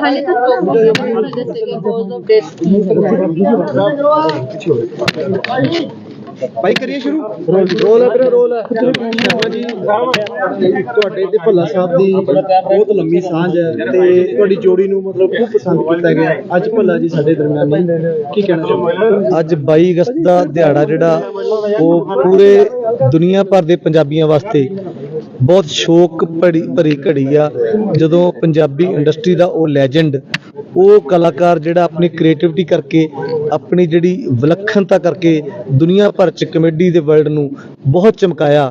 ਹਾਲੇ ਤੱਕ ਭਾਈ, ਕਰੀਏ ਸ਼ੁਰੂ। ਰੋਲ ਹੈ ਵੀਰੇ ਰੋਲ ਹੈ। ਸ਼ਰਮਾ ਜੀ, ਤੁਹਾਡੇ ਤੇ ਭੱਲਾ ਸਾਹਿਬ ਦੀ ਬਹੁਤ ਲੰਮੀ ਸਾਂਝ ਹੈ ਤੇ ਤੁਹਾਡੀ ਜੋੜੀ ਨੂੰ ਮਤਲਬ ਖੂਬ ਪਸੰਦ ਕੀਤਾ ਗਿਆ। ਅੱਜ ਭੱਲਾ ਜੀ ਸਾਡੇ ਦਰਮਿਆਨ। ਨਹੀਂ ਕੀ ਕਹਿਣਾ ਚਾਹੁੰਦੇ ਅੱਜ 22 ਅਗਸਤ ਦਾ ਦਿਹਾੜਾ ਜਿਹੜਾ ਉਹ ਪੂਰੇ ਦੁਨੀਆ ਭਰ ਦੇ ਪੰਜਾਬੀਆਂ ਵਾਸਤੇ ਬਹੁਤ ਸ਼ੋਕ ਭਰੀ ਭਰੀ ਘੜੀ ਆ। ਜਦੋਂ ਪੰਜਾਬੀ ਇੰਡਸਟਰੀ ਦਾ ਉਹ ਲੈਜੈਂਡ ਉਹ ਕਲਾਕਾਰ ਜਿਹੜਾ ਆਪਣੀ ਕ੍ਰੀਏਟੀਵਿਟੀ ਕਰਕੇ, ਆਪਣੀ ਜਿਹੜੀ ਵਿਲੱਖਣਤਾ ਕਰਕੇ ਦੁਨੀਆ ਭਰ ਚ ਕਮੇਡੀ ਦੇ ਵਰਲਡ ਨੂੰ ਬਹੁਤ ਚਮਕਾਇਆ।